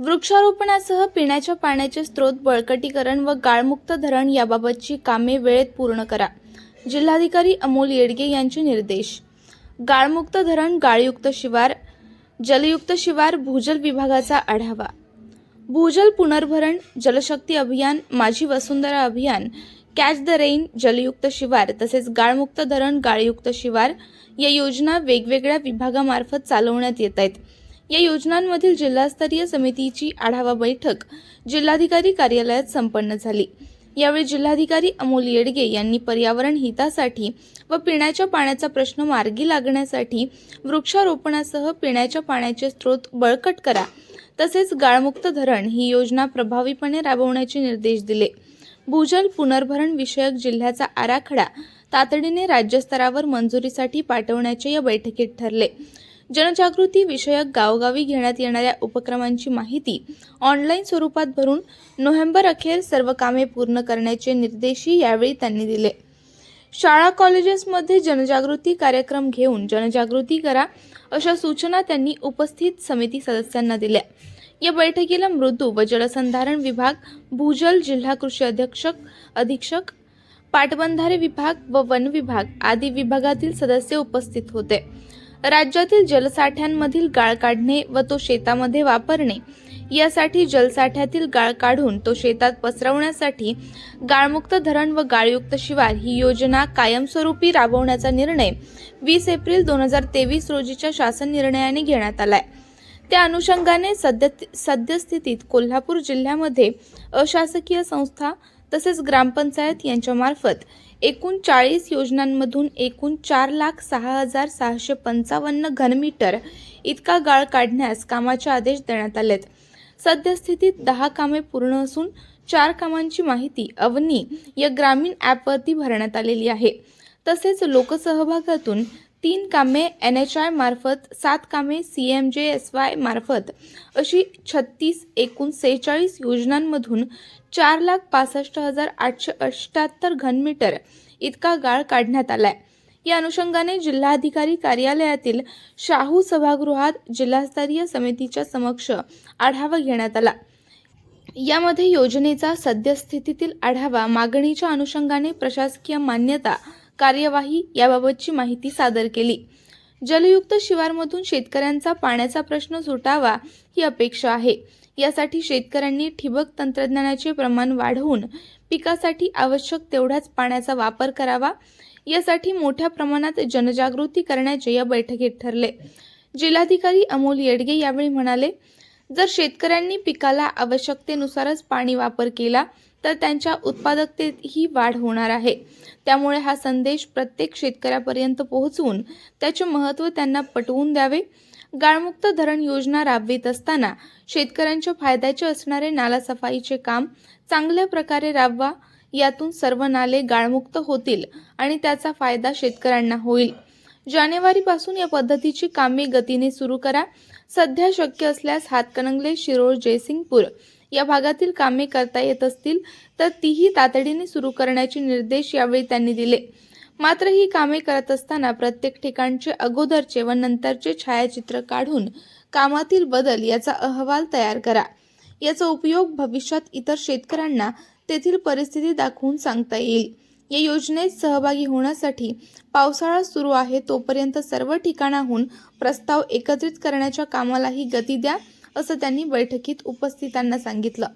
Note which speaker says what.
Speaker 1: वृक्षारोपणासह पिण्याच्या पाण्याचे स्रोत बळकटीकरण व गाळमुक्त धरण याबाबतची कामे वेळेत पूर्ण करा जिल्हाधिकारी अमोल येडगे यांचे निर्देश. गाळमुक्त धरण गाळयुक्त शिवार जलयुक्त शिवार भूजल विभागाचा आढावा. भूजल पुनर्भरण जलशक्ती अभियान माझी वसुंधरा अभियान कॅच द रेन जलयुक्त शिवार तसेच गाळमुक्त धरण गाळयुक्त शिवार या योजना वेगवेगळ्या विभागामार्फत चालवण्यात येत आहेत. या योजनांमधील जिल्हास्तरीय समितीची आढावा बैठक जिल्हाधिकारी कार्यालयात संपन्न झाली. यावेळी जिल्हाधिकारी अमोल येडगे यांनी पर्यावरण हितासाठी व पिण्याच्या पाण्याचा प्रश्न मार्गी लागण्यासाठी वृक्षारोपणासह पिण्याच्या पाण्याचे स्रोत बळकट करा. तसेच गाळमुक्त धरण ही योजना प्रभावीपणे राबवण्याचे निर्देश दिले. भूजल पुनर्भरण विषयक जिल्ह्याचा आराखडा तातडीने राज्यस्तरावर मंजुरीसाठी पाठवण्याचे या बैठकीत ठरले. जनजागृती विषयक गावोगावी घेण्यात येणाऱ्या उपक्रमांची माहिती ऑनलाईन स्वरूपात भरून नोव्हेंबर अखेर सर्व कामे पूर्ण करण्याचे निर्देशही यावेळी त्यांनी दिले. शाळा कॉलेजेसमध्ये जनजागृती कार्यक्रम घेऊन जनजागृती करा अशा सूचना त्यांनी उपस्थित समिती सदस्यांना दिल्या. या बैठकीला मृदू व जलसंधारण विभाग भूजल जिल्हा कृषी अधीक्षक अधीक्षक पाटबंधारे विभाग व वन विभाग आदी विभागातील सदस्य उपस्थित होते. राज्यातील जलसाठ्यांमधील गाळ काढणे व तो शेतामध्ये वापरणे यासाठी जलसाठ्यातील गाळ काढून तो शेतात पसरवण्यासाठी गाळमुक्त धरण व गाळयुक्त शिवार ही योजना कायमस्वरूपी राबवण्याचा निर्णय वीस एप्रिल दोन हजार तेवीस रोजीच्या शासन निर्णयाने घेण्यात आलाय. त्या अनुषंगाने सद्य सद्यस्थितीत कोल्हापूर जिल्ह्यामध्ये अशासकीय संस्था तसेच ग्रामपंचायत यांच्यामार्फत एकूण चाळीस योजनांमधून एकूण चार लाख सहा हजार सहाशे पंचावन्न घनमीटर इतका गाळ काढण्यास कामाचे आदेश देण्यात आलेत. सद्यस्थितीत दहा कामे पूर्ण असून चार कामांची माहिती अवनी या ग्रामीण ॲपवरती भरण्यात आलेली आहे. तसेच लोकसहभागातून तीन कामे एन एच आय मार्फत सात कामे C M J S Y मार्फत. अशी छत्तीस एकूण सेहेचाळीस योजनांमधून चार लाख पासष्ट हजार आठशे अष्ट्याहत्तर घनमीटर इतका गाळ काढण्यात आला आहे या अनुषंगाने जिल्हाधिकारी कार्यालयातील शाहू सभागृहात जिल्हास्तरीय समितीच्या समक्ष आढावा घेण्यात आला. यामध्ये योजनेचा सद्यस्थितीतील आढावा मागणीच्या अनुषंगाने प्रशासकीय मान्यता कार्यवाही याबाबतची माहिती सादर केली. जलयुक्त शिवारमधून शेतकऱ्यांचा पाण्याचा प्रश्न सुटावा ही अपेक्षा आहे. यासाठी शेतकऱ्यांनी ठिबक तंत्रज्ञानाचे प्रमाण वाढवून पिकासाठी आवश्यक तेवढ्याच पाण्याचा वापर करावा. यासाठी मोठ्या प्रमाणात जनजागृती करण्याचे या बैठकीत ठरले. जिल्हाधिकारी अमोल येडगे यावेळी म्हणाले जर शेतकऱ्यांनी पिकाला आवश्यकतेनुसारच पाणी वापर केला तर त्यांच्या उत्पादकतेतही वाढ होणार आहे. त्यामुळे हा संदेश प्रत्येक शेतकऱ्यापर्यंत पोहोचवून त्याचे महत्त्व त्यांना पटवून द्यावे. गाळमुक्त धरण योजना राबवित असताना शेतकऱ्यांच्या फायद्याचे असणारे नालासफाईचे काम चांगल्या प्रकारे राबवा. यातून सर्व नाले गाळमुक्त होतील आणि त्याचा फायदा शेतकऱ्यांना होईल. जानेवारीपासून या पद्धतीची कामे गतीने सुरू करा. सध्या शक्य असल्यास हातकणंगले शिरोळ जयसिंगपूर या भागातील कामे करता येत असतील तर तीही तातडीने सुरू करण्याचे निर्देश यावेळी त्यांनी दिले. मात्र ही कामे करत असताना प्रत्येक ठिकाणचे अगोदरचे व नंतरचे छायाचित्र काढून कामातील बदल याचा अहवाल तयार करा. याचा उपयोग भविष्यात इतर शेतकऱ्यांना तेथील परिस्थिती दाखवून सांगता येईल. या योजनेत सहभागी होण्यासाठी पावसाळा सुरू आहे तोपर्यंत सर्व ठिकाणाहून प्रस्ताव एकत्रित करण्याच्या कामालाही गती द्या. असं त्यांनी बैठकीत उपस्थितांना सांगितलं.